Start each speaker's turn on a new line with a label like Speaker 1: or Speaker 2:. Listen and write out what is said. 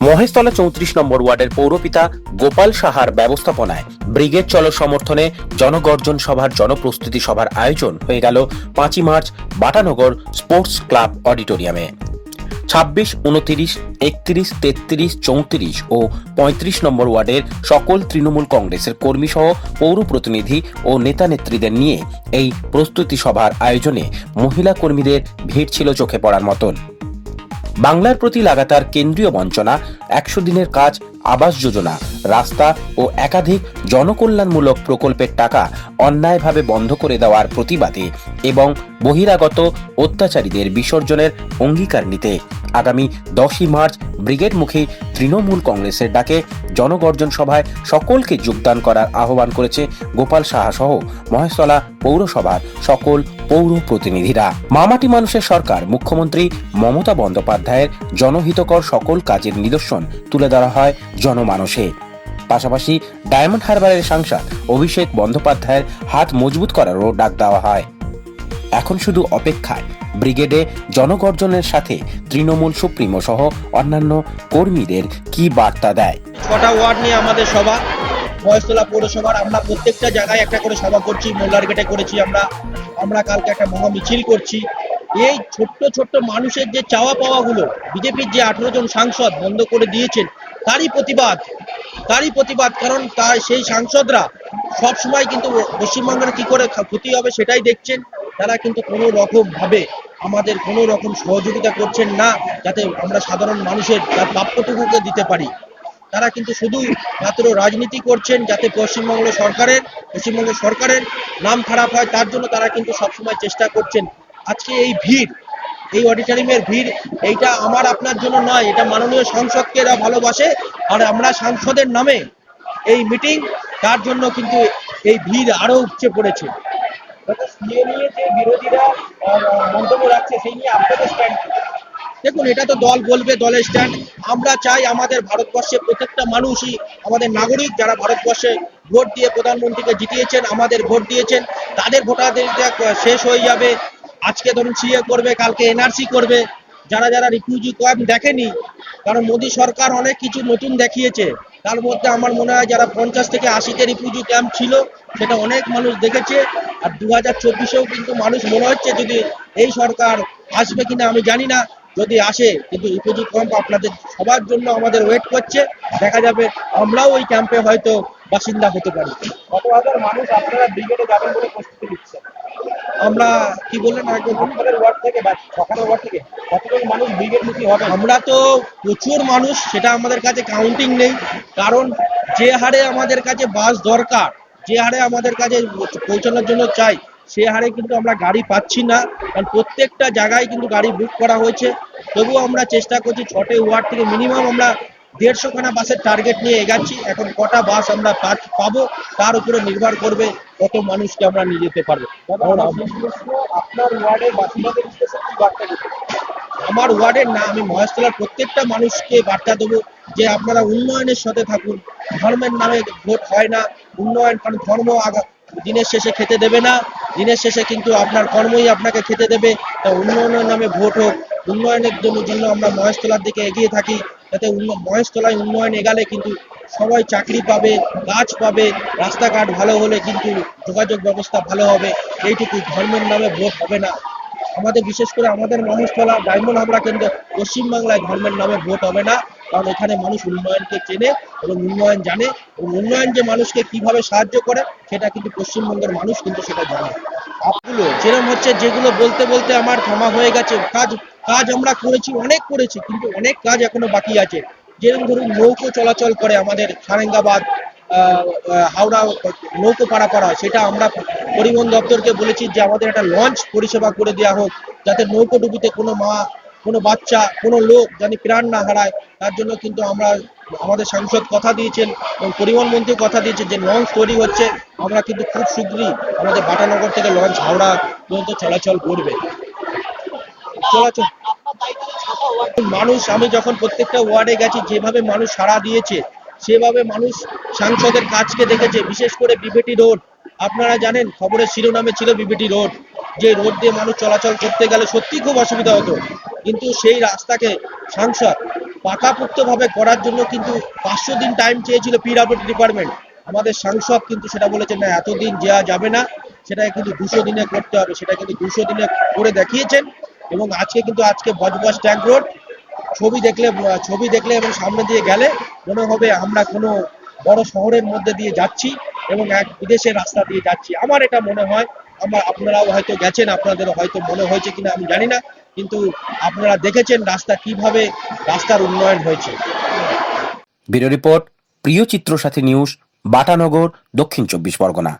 Speaker 1: মহেশতলা চৌত্রিশ নম্বর ওয়ার্ডের পৌরপিতা গোপাল সাহার ব্যবস্থাপনায় ব্রিগেড চল সমর্থনে জনগর্জন সভার জনপ্রস্তুতি সভার আয়োজন হয়ে গেল পাঁচই মার্চ বাটানগর স্পোর্টস ক্লাব অডিটোরিয়ামে। ছাব্বিশ, উনতিরিশ, একত্রিশ, তেত্রিশ, চৌত্রিশ ও পঁয়ত্রিশ নম্বর ওয়ার্ডের সকল তৃণমূল কংগ্রেসের কর্মী সহ পৌর প্রতিনিধি ও নেতা নেত্রীদের নিয়ে এই প্রস্তুতি সভার আয়োজনে মহিলা কর্মীদের ভিড় ছিল চোখে পড়ার মতন। বাংলার প্রতি লাগাতার কেন্দ্রীয় বঞ্চনা, একশো দিনের কাজ, আবাস যোজনা, রাস্তা ও একাধিক জনকল্যাণমূলক প্রকল্পের টাকা অন্যায়ভাবে বন্ধ করে দেওয়ার প্রতিবাদে এবং বহিরাগত অত্যাচারীদের বিসর্জনের অঙ্গীকার নিতে আগামী দশই মার্চ ব্রিগেডমুখী তৃণমূল কংগ্রেসের ডাকে জনগর্জন সভায় সকলকে যোগদান করার আহ্বান করেছে গোপাল সাহা সহ মহেশতলা পৌরসভার সকল পৌর প্রতিনিধিরা। মামাটি মানুষের সরকার, মুখ্যমন্ত্রী মমতা বন্দ্যোপাধ্যায়ের জনহিতকর সকল কাজের নিদর্শন তুলে ধরা হয় জনমানসে। পাশাপাশি ডায়মন্ড হারবারের সাংসদ অভিষেক বন্দ্যোপাধ্যায়ের হাত মজবুত করারও ডাক দেওয়া হয়। এখন শুধু অপেক্ষায়, ব্রিগেডে জনগর্জনের সাথে তৃণমূল সুপ্রিমো সহ অন্যান্য কর্মীদের কি বার্তা দেয়?
Speaker 2: ছটা ওয়ার্ড নিয়ে আমাদের সভা। মহেশতলা পৌরসভার আমরা প্রত্যেকটা জায়গায় একটা করে সভা করছি, মোল্লার গেটে করেছি আমরা। আমরা কালকে একটা মহা মিছিল করছি। এই ছোট্ট ছোট্ট মানুষের যে চাওয়া পাওয়াগুলো, বিজেপির যে আঠেরো জন সাংসদ বন্ধ করে দিয়েছেন, তারই প্রতিবাদ। তারই প্রতিবাদ, কারণ তার সেই সাংসদরা সব সময় কিন্তু পশ্চিমবঙ্গের কি করে ক্ষতি হবে সেটাই দেখছেন। তারা কিন্তু কোনো রকম ভাবে আমাদের কোনো রকম সহযোগিতা করছেন না, যাতে আমরা সাধারণ মানুষের তার প্রাপ্যটুকুকে দিতে পারি। তারা কিন্তু শুধু মাত্র রাজনীতি করছেন যাতে পশ্চিমবঙ্গ সরকারের পশ্চিমবঙ্গ সরকারের নাম খারাপ হয়, তার জন্য তারা কিন্তু সবসময় চেষ্টা করছেন। আজকে এই ভিড়, এই অডিটোরিয়ামের ভিড়, এইটা আমার আপনার জন্য নয়, এটা মাননীয় সংসদকে এরা ভালোবাসে, আর আমরা সাংসদের নামে এই মিটিং, তার জন্য কিন্তু এই ভিড় আরও উপচে পড়েছে।
Speaker 3: সিএ নিয়ে যে বিরোধীরা মন্তব্য রাখছে, সেই নিয়ে আপনাদের স্ট্যান্ড
Speaker 2: দেখুন, এটা তো দল বলবে, দলের স্ট্যান্ড আমরা চাই আমাদের ভারতবর্ষে প্রত্যেকটা মানুষই, আমাদের নাগরিক যারা ভারতবর্ষে ভোট দিয়ে প্রধানমন্ত্রীকে জিতিয়েছেন, আমাদের ভোট দিয়েছেন, তাদের ভোটাধিকার শেষ হয়ে যাবে। আজকে ধরুন সিএ করবে, কালকে এনআরসি করবে। যারা যারা রিফিউজি ক্যাম্প দেখেনি, কারণ মোদী সরকার অনেক কিছু নতুন দেখিয়েছে। তার মধ্যে আমার মনে হয় যারা পঞ্চাশ থেকে আশিতে রিফিউজি ক্যাম্প ছিল, সেটা অনেক মানুষ দেখেছে। আর দু হাজার চব্বিশেও কিন্তু মানুষ মনে হচ্ছে যদি এই সরকার আসবে কিনা, আমি জানি না। যদি আসে কিন্তু রিফিউজি ক্যাম্প আপনাদের সবার জন্য আমাদের ওয়েট করছে। দেখা যাবে আমরাও ওই ক্যাম্পে হয়তো বাসিন্দা হতে পারি।
Speaker 3: কত হাজার মানুষ আপনারা ব্রিগেডে যাবেন বলে প্রস্তুতি নিচ্ছেন?
Speaker 2: আমরা কি বললেন
Speaker 3: ওয়ার্ড থেকে বা সকালের ওয়ার্ড থেকে কতজন মানুষ ব্রিগেড মুখী হবে?
Speaker 2: আমরা তো প্রচুর মানুষ সেটা আমাদের কাছে কাউন্টিং নেই। কারণ যে হারে আমাদের কাছে বাস দরকার যে হারে আমাদের কাছে পৌঁছানোর জন্য চাই সে হারে কিন্তু আমরা গাড়ি পাচ্ছি না কারণ প্রত্যেকটা জায়গায় কিন্তু গাড়ি বুক করা হয়েছে। তবুও আমরা চেষ্টা করছি ছটে ওয়ার্ড থেকে মিনিমাম আমরা দেড়শো খানা বাসের টার্গেট নিয়ে এগাচ্ছি। এখন কটা বাস আমরা পাবো তার উপরে নির্ভর করবে কত মানুষকে আমরা নিয়ে যেতে পারব।
Speaker 3: আপনার ওয়ার্ডের বাসিন্দাদের
Speaker 2: আমার ওয়ার্ডের না আমি মহেশতলার প্রত্যেকটা মানুষকে বার্তা দেবো যে আপনারা উন্নয়নের সাথে থাকুন। ধর্মের নামে ভোট হয় না। উন্নয়ন কারণ ধর্ম আগা দিনের শেষে খেতে দেবে না। দিনের শেষে কিন্তু আপনার কর্মই আপনাকে খেতে দেবে। তা উন্নয়নের নামে ভোট হোক, উন্নয়নের জন্য আমরা মহেশতলার দিকে এগিয়ে থাকি যাতে মহেশতলায় উন্নয়ন এগালে কিন্তু সবাই চাকরি পাবে গাছ পাবে, রাস্তাঘাট ভালো হলে কিন্তু যোগাযোগ ব্যবস্থা ভালো হবে। এইটুকু ধর্মের নামে ভোট হবে না। আমাদের বিশেষ করে আমাদের মহেশতলা, ডায়মন্ড আমরা কিন্তু পশ্চিমবাংলায় ধর্মের নামে ভোট হবে না। কারণ এখানে মানুষ উন্নয়নকে চেনে এবং উন্নয়ন জানে এবং উন্নয়ন যে মানুষকে কীভাবে সাহায্য করে সেটা কিন্তু পশ্চিমবঙ্গের মানুষ কিন্তু সেটা জানে। আপগুলো যেরকম হচ্ছে যেগুলো বলতে বলতে আমার থামা হয়ে গেছে। কাজ কাজ আমরা করেছি, অনেক করেছি, কিন্তু অনেক কাজ এখনও বাকি আছে। যেরকম ধরুন নৌকো চলাচল করে আমাদের সারেঙ্গাবাদ হাওড়া, নৌকো পারাপাড়া হয়, সেটা আমরা পরিবহন দপ্তরকে বলেছি যে আমাদের একটা লঞ্চ পরিষেবা করে দেওয়া হোক, যাতে নৌকো ডুবিতে কোনো মা কোনো বাচ্চা, কোনো লোক জানি প্রাণ না হারায়, তার জন্য কিন্তু আমরা আমাদের সাংসদ কথা দিয়েছেন এবং পরিবহন মন্ত্রী কথা দিয়েছেন যে লঞ্চ তৈরি হচ্ছে। আমরা কিন্তু খুব শীঘ্রই আমাদের বাটানগর থেকে লঞ্চ হাওড়া পর্যন্ত চলাচল করবে। চলাচল মানুষ, আমি যখন প্রত্যেকটা ওয়ার্ডে গেছি, যেভাবে মানুষ সাড়া দিয়েছে, সেভাবে মানুষ সাংসদের কাজকে দেখেছে, বিশেষ করে বিভেটি রোড। আপনারা জানেন, খবরের শিরোনামে ছিল বিবিটি রোড, যে রোড দিয়ে মানুষ চলাচল করতে গেলে সত্যি খুব অসুবিধা হতো। কিন্তু সেই রাস্তাকে সাংসদ পাকাপোক্তভাবে করার জন্য কিন্তু পাঁচশো দিন টাইম চেয়েছিল পিডাব্লিউডি ডিপার্টমেন্ট আমাদের সাংসদ কিন্তু সেটা বলেছেন না, এতদিন যাওয়া যাবে না, সেটা কিন্তু দুশো দিনে করতে হবে, সেটা কিন্তু দুশো দিনে করে দেখিয়েছেন। এবং আজকে কিন্তু আজকে বজবজ ট্যাঙ্ক রোড, ছবি দেখলে ছবি দেখলে এবং সামনে দিয়ে গেলে মনে হবে আমরা কোনো বড় শহরের মধ্যে দিয়ে যাচ্ছি। এবং এক বিদেশের রাস্তা দিয়ে যাচ্ছি। আমার এটা মনে হয়, আমার আপনারাও হয়তো গেছেন আপনাদের হয়তো মনে হয়েছে কিনা আমি জানি না, কিন্তু আপনারা দেখেছেন রাস্তা কীভাবে রাস্তার উন্নয়ন হয়েছে।
Speaker 1: ব্যুরো রিপোর্ট, প্রিয় চিত্র সাথী নিউজ, বাটানগর, দক্ষিণ চব্বিশ পরগনা।